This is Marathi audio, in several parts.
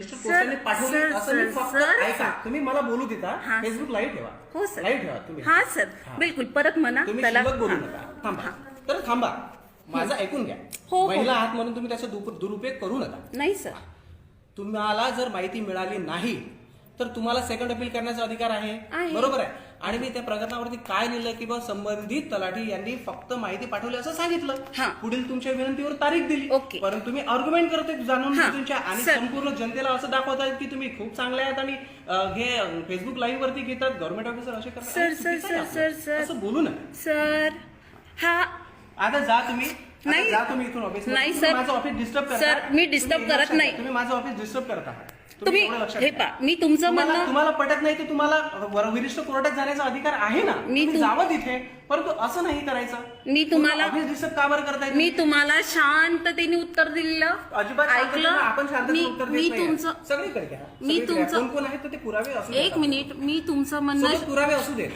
रजिस्टर पोस्टाने पाठवली सर, असं मी सर, फक्त सर. ऐका. तुम्ही मला बोलू देता. हा. फेसबुक लाईव्ह ठेवा. हो सर लाईव्ह ठेवा तुम्ही. हा सर हा. बिलकुल. परत म्हणा. तुम्ही त्याला शिल्लक बोलू. नका. थांबा. तर थांबा. माझं ऐकून घ्या. हो, हो. महिला आहात म्हणून तुम्ही त्याचा दुप- दुरुपयोग करू नका. नाही सर तुम्हाला जर माहिती मिळाली नाही तर तुम्हाला सेकंड अपील करण्याचा अधिकार आहे. बरोबर आहे आणि मी त्या प्रकरणावरती काय लिहिलं की बा संबंधित तलाठी यांनी फक्त माहिती पाठवली असं सांगितलं हा. पुढील तुमच्या विनंतीवर तारीख दिली ओके. परंतु तुम्ही आर्ग्युमेंट करते जाणून. तुमच्या आणि. संपूर्ण जनतेला असं दाखवतायत की तुम्ही खूप चांगले आहेत आणि हे फेसबुक लाईव्ह वरती घेतात गव्हर्नमेंट ऑफिसर असे करतात. असं बोलू नका सर हा आता जा तुम्ही नाही. जा तुम्ही इथून ऑफिस नाही, सर. माझं ऑफिस डिस्टर्ब करता सर, मी disturb तुम्ही करत लक्षात नाही. घ्या. तुम्ही माझं ऑफिस डिस्टर्ब करत आहात तुम्ही एवढं लक्षात हे घ्या. पा मी तुमचं तुम्हाला म्हणणं तुम्हाला पटत नाही तर तुम्हाला वर- वरिष्ठ कोर्टात जाण्याचा अधिकार आहे ना मी तुम्ही तुम- जावं तिथे परंतु असं नाही करायचं. मी तुम्हाला- डिस्टर्ब का बरं करताय मी तुम्हाला शांततेने उत्तर दिलं अजिबात शांततेनं ऐकलं. आपण शांततेनं मी उत्तर मी तुमचं सगळीकडे घ्या. मी सगळीकडे घ्या. तुमचं- कोण कोण आहेत तर ते पुरावे असू देत एक मिनिट. मी तुमचं म्हणणं पुरावे असू देत.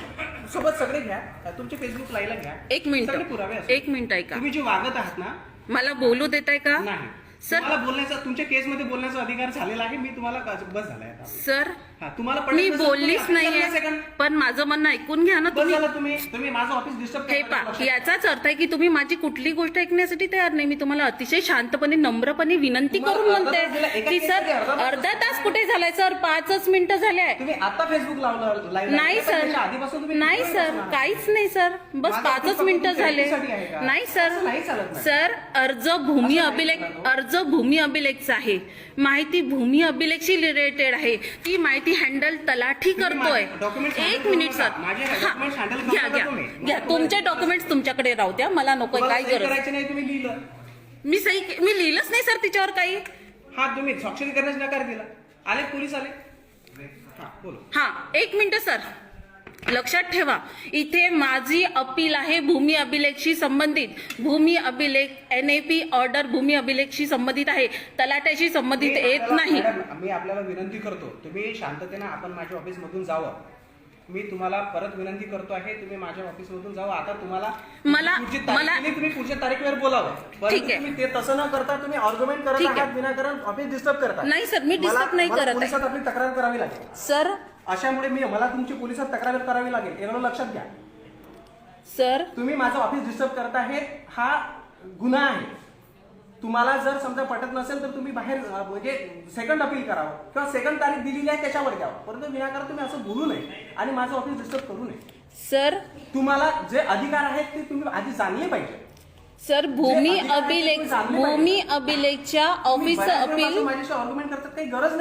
सोबत सगळे घ्या. तुमचे फेसबुक लाईला घ्या. एक मिनिट. सगळे पुरावे असू देत. एक मिनिट ऐका. तुम्ही जे वागत आहात ना मला बोलू देताय का? नाही. सर तुम्हाला बोलण्याचा तुमच्या केसमध्ये बोलण्याचा अधिकार झालेला आहे. मी तुम्हाला बस झालाय आता. सर हा तुम्हाला पटत मी नसेल तर बोललीच तुम्ही नाहीये. second. पण माझं म्हणणं ऐकून घ्या ना बस तुम्ही. झालं तुम्ही. तुम्ही माझं ऑफिस डिस्टर्ब हे पा याचाच अर्थ आहे की तुम्ही माझी कुठली गोष्ट ऐकण्यासाठी तयार नाही. मी तुम्हाला अतिशय शांतपणे नम्रपणे विनंती तुम्हाला करून अर्धा तास दिला, म्हणते एका की केसमध्ये सर अर्धा तास अर्धा तास कुठे झालाय सर पाचच मिनिटं झाले आहे तुम्ही आता फेसबुक लावलं नाही सर आधीपासून तुम्ही नाही सर? काहीच नाही सर बस माझा पाचच फक्त मिनिटं तुमच्या झाले. आहे का? नाही सर असं नाही चालत नाही. सर अर्ज भूमी नाही अभिलेख चालत अर्ज भूमी अभिलेखचा आहे माहिती भूमी अभिलेखशी रिलेटेड आहे. ती माहिती हँडल तलाठी करतोय. एक मिनिट नका. सर हा, घ्या नका घ्या. घ्या. तुमचे डॉक्युमेंट्स तुमच्याकडे राहू द्या. मला नकोय तुम्हाला काय गरज? मी सही मी लिहिलंच नाही सर तिच्यावर काही. हा तुम्ही स्वाक्षरी करण्यास नकार दिला. आले पोलीस आले? हा एक मिनिट सर. लक्षात ठेवा इथे माझी अपील आहे भूमी अभिलेखशी संबंधित. भूमी अभिलेख एन ए पी ऑर्डर भूमी अभिलेखशी संबंधित आहे. तलाट्याशी संबंधित येत नाही. मी आपल्याला विनंती करतो तुम्ही शांततेने आपण माझ्या ऑफिस मधून जावं. मी तुम्हाला परत विनंती करतो आहे तुम्ही माझ्या ऑफिस मधून जावं. आता तुम्हाला मला- तुम्ही पुढच्या तारखेवर बोलावं. ठीक आहे. ते तसं न करता तुम्ही ऑर्ग्युमेंट करत. आहात विनाकारण ऑफिस डिस्टर्ब करता नाही सर, मी disturb नाही करत. पोलिसात आपली तक्रार करावी लागेल. सर अशामुळे मी मला तुमची पोलिसात तक्रार करावी लागेल. एवढं लक्षात घ्या. सर? तुम्ही माझं ऑफिस डिस्टर्ब करत आहे हा गुन्हा आहे. तुम्हाला जर समजा पटत नसेल तर तुम्ही बाहेर म्हणजे सेकंड अपील करावं. किंवा सेकंड तारीख दिलेली आहे त्याच्यावर द्यावं परंतु विनाकारण तुम्ही असं बोलू नये आणि माझं ऑफिस डिस्टर्ब करू नये. सर? तुम्हाला जे अधिकार आहेत ते तुम्ही आधी जाणले पाहिजे. सर भूमी अभिलेख. भूमी अभिलेखच्या ऑफिस अपील माझ्याशी आर्ग्युमेंट करतात काही गरज नाही.